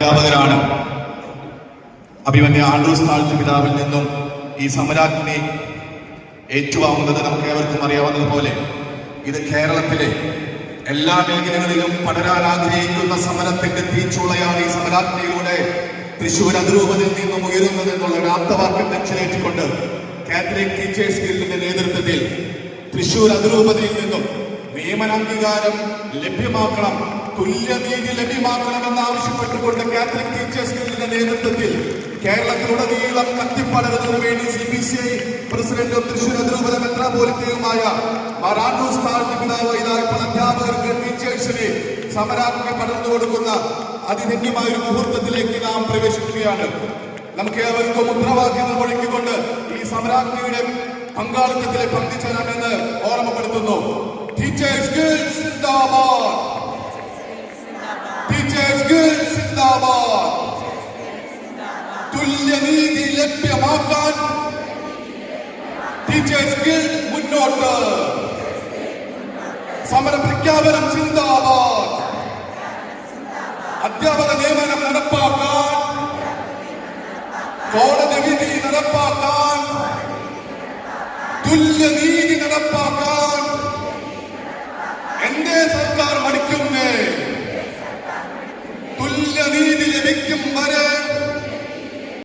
അധ്യാപകരാണ്. അഭിമന്യ Andrews താഴ്ത്തു പിതാവിൽ നിന്നും ഈ സമരാഗ്നി ഏറ്റുവാങ്ങുന്നത് നമുക്ക് ഏവർക്കും അറിയാവുന്നതുപോലെ ഇത് കേരളത്തിലെ എല്ലാ മേഖലകളിലും പടരാൻ ആഗ്രഹിക്കുന്ന സമരത്തിന്റെ തീച്ചുളയാണ് ഈ സമരാജ്ഞയിലൂടെ തൃശൂർ അതിരൂപതയിൽ നിന്നും ഉയരുന്നത് എന്നുള്ള വ്യാപ്തവാക്യം ആപ്തവാക്യം കാത്തലിക് ടീച്ചേഴ്സ് ഗിൽഡിന്റെ നേതൃത്വത്തിൽ തൃശൂർ അതിരൂപതയിൽ നിന്നും നിയമനാംഗീകാരം ലഭ്യമാക്കണം തുല്യനീതി ലഭ്യമാക്കണമെന്ന് ആവശ്യപ്പെട്ടുകൊണ്ട് കാത്തലിക് ടീച്ചേഴ്സ് നേതൃത്വത്തിൽ കേരളത്തിലുടനീളം കത്തിപ്പടരുന്നതിനു വേണ്ടി സി ബി സി ഐ പ്രസിഡന്റും തൃശൂർ അതിരൂപത മെത്രാപോലിത്തയുമായ മാറാണ്ടൂസ് താഴ്ത്തി പിതാവ് ഇതാ ഇപ്പോൾ അധ്യാപകർക്ക് ടീച്ചേഴ്സിനെ സമരാജ്ഞ പടർന്നു കൊടുക്കുന്ന അതിധന്യമായ ഒരു മുഹൂർത്തത്തിലേക്ക് നാം പ്രവേശിക്കുകയാണ്. നമുക്ക് ഏവർക്കും മുദ്രാവാക്യങ്ങൾ ഒഴുക്കിക്കൊണ്ട് ഈ സമരാജ്ഞയുടെ പങ്കാളിത്തത്തിലെ പങ്കുചേരാമെന്ന് ഓർമ്മപ്പെടുത്തുന്നു. ടീച്ചേഴ്സ് തുല്യ ലഭ്യമാക്കാൻ ടീച്ചേഴ്സ് ഗിൽഡ് മുന്നോട്ട്. സമര പ്രഖ്യാപനം സിന്ദാബാദ്. അധ്യാപക നിയമനം നടപ്പാക്കാൻ കോടതി വിധി നടപ്പാക്കാൻ തുല്യ നടപ്പാക്കാൻ എന്റെ സർക്കാർ മടിക്കുന്നേ തുല്യ നീതി ലഭിക്കും വരെ.